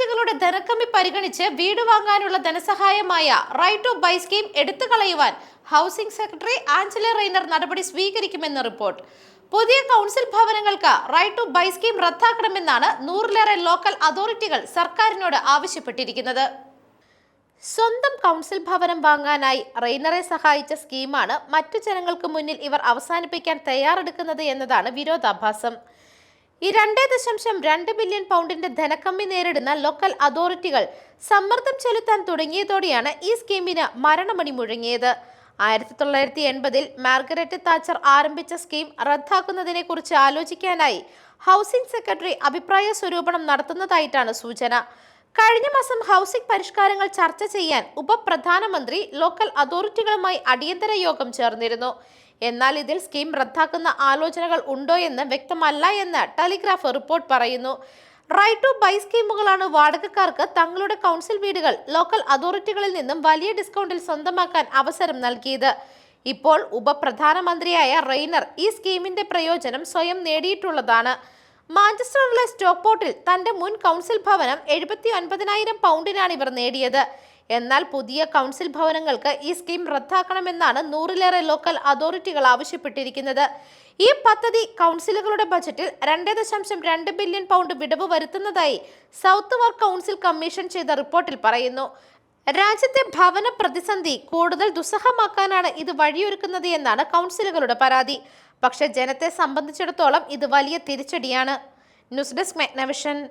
അതോറിറ്റികളുടെ ധനക്കമ്മി പരിഗണിച്ച് വീട് വാങ്ങാനുള്ള ധനസഹായമായ റൈറ്റ് ടു ബൈ സ്കീം എടുത്തു കളയുവാൻ ഹൗസിംഗ് സെക്രട്ടറി ആഞ്ചല റെയ്നർ നടപടി സ്വീകരിക്കുമെന്ന് റിപ്പോർട്ട് പുതിയ കൗൺസിൽ ഭവനങ്ങൾക്ക് റൈറ്റ് ടു ബൈ സ്കീം റദ്ദാക്കണമെന്നാണ് നൂറിലേറെ ലോക്കൽ അതോറിറ്റികൾ സർക്കാരിനോട് ആവശ്യപ്പെട്ടിരിക്കുന്നത്. സ്വന്തം കൗൺസിൽ ഭവനം വാങ്ങാനായി റെയ്നറെ സഹായിച്ച സ്കീമാണ് മറ്റു ജനങ്ങൾക്ക് മുന്നിൽ ഇവർ അവസാനിപ്പിക്കാൻ തയ്യാറെടുക്കുന്നത് എന്നതാണ് വിരോധാഭാസം. ഈ രണ്ടേ ദശാംശം രണ്ട് ബില്യൺ പൗണ്ടിന്റെ ധനക്കമ്മി നേരിടുന്ന ലോക്കൽ അതോറിറ്റികൾ സമ്മർദ്ദം ചെലുത്താൻ തുടങ്ങിയതോടെയാണ് ഈ സ്കീമിന് മരണമണി മുഴങ്ങിയത്. ആയിരത്തി തൊള്ളായിരത്തി എൺപതിൽ മാർഗരറ്റ് താച്ചർ ആരംഭിച്ച സ്കീം റദ്ദാക്കുന്നതിനെ കുറിച്ച് ആലോചിക്കാനായി ഹൗസിംഗ് സെക്രട്ടറി അഭിപ്രായ സ്വരൂപണം നടത്തുന്നതായിട്ടാണ് സൂചന. കഴിഞ്ഞ മാസം ഹൗസിംഗ് പരിഷ്കാരങ്ങൾ ചർച്ച ചെയ്യാൻ ഉപപ്രധാനമന്ത്രി ലോക്കൽ അതോറിറ്റികളുമായി അടിയന്തര യോഗം ചേർന്നിരുന്നു. എന്നാൽ ഇതിൽ സ്കീം റദ്ദാക്കുന്ന ആലോചനകൾ ഉണ്ടോ എന്ന് വ്യക്തമല്ല എന്ന് ടെലിഗ്രാഫ് റിപ്പോർട്ട് പറയുന്നു. റൈറ്റ് ടു ബൈ സ്കീമുകളാണ് വാടകക്കാർക്ക് തങ്ങളുടെ കൗൺസിൽ വീടുകൾ ലോക്കൽ അതോറിറ്റികളിൽ നിന്നും വലിയ ഡിസ്കൗണ്ടിൽ സ്വന്തമാക്കാൻ അവസരം നൽകിയത്. ഇപ്പോൾ ഉപപ്രധാനമന്ത്രിയായ റെയ്നർ ഈ സ്കീമിന്റെ പ്രയോജനം സ്വയം നേടിയിട്ടുള്ളതാണ്. മാഞ്ചസ്റ്ററിലെ സ്റ്റോക്ക് പോർട്ടിൽ തന്റെ മുൻ കൗൺസിൽ ഭവനം എഴുപത്തി ഒൻപതിനായിരം പൗണ്ടിനാണ് ഇവർ നേടിയത്. എന്നാൽ പുതിയ കൗൺസിൽ ഭവനങ്ങൾക്ക് ഈ സ്കീം റദ്ദാക്കണമെന്നാണ് നൂറിലേറെ ലോക്കൽ അതോറിറ്റികൾ ആവശ്യപ്പെട്ടിരിക്കുന്നത്. ഈ പദ്ധതി കൗൺസിലുകളുടെ ബജറ്റിൽ രണ്ട് ദശാംശം രണ്ട് ബില്യൺ പൗണ്ട് വിടവ് വരുത്തുന്നതായി സൗത്ത് വർക്ക് കൗൺസിൽ കമ്മീഷൻ ചെയ്ത റിപ്പോർട്ടിൽ പറയുന്നു. രാജ്യത്തെ ഭവന പ്രതിസന്ധി കൂടുതൽ ദുസ്സഹമാക്കാനാണ് ഇത് വഴിയൊരുക്കുന്നത് എന്നാണ് കൗൺസിലുകളുടെ പരാതി. പക്ഷേ ജനത്തെ സംബന്ധിച്ചിടത്തോളം ഇത് വലിയ തിരിച്ചടിയാണ്. News desk മെഗ്നവിഷൻ.